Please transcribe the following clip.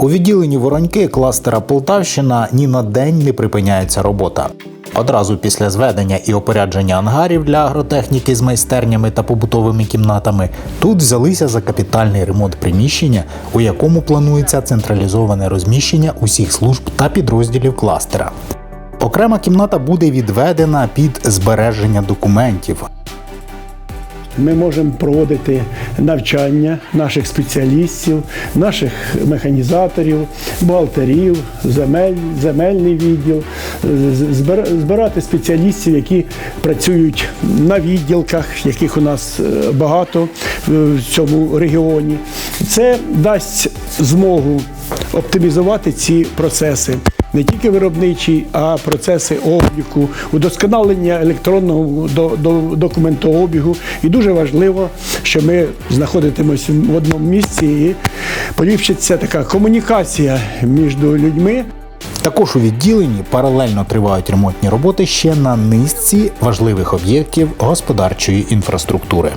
У відділенні Вороньки кластера Полтавщина ні на день не припиняється робота. Одразу після зведення і опорядження ангарів для агротехніки з майстернями та побутовими кімнатами тут взялися за капітальний ремонт приміщення, у якому планується централізоване розміщення усіх служб та підрозділів кластера. Окрема кімната буде відведена під збереження документів. Ми можемо проводити навчання наших спеціалістів, наших механізаторів, бухгалтерів, земель, земельний відділ, збирати спеціалістів, які працюють на відділках, яких у нас е, багато в цьому регіоні. Це дасть змогу оптимізувати ці процеси. Не тільки виробничі, а процеси обліку, удосконалення електронного до, до, документообігу. І дуже важливо, що ми знаходитимося в одному місці і поліпшиться така комунікація між людьми. Також у відділенні паралельно тривають ремонтні роботи ще на низці важливих об'єктів господарчої інфраструктури.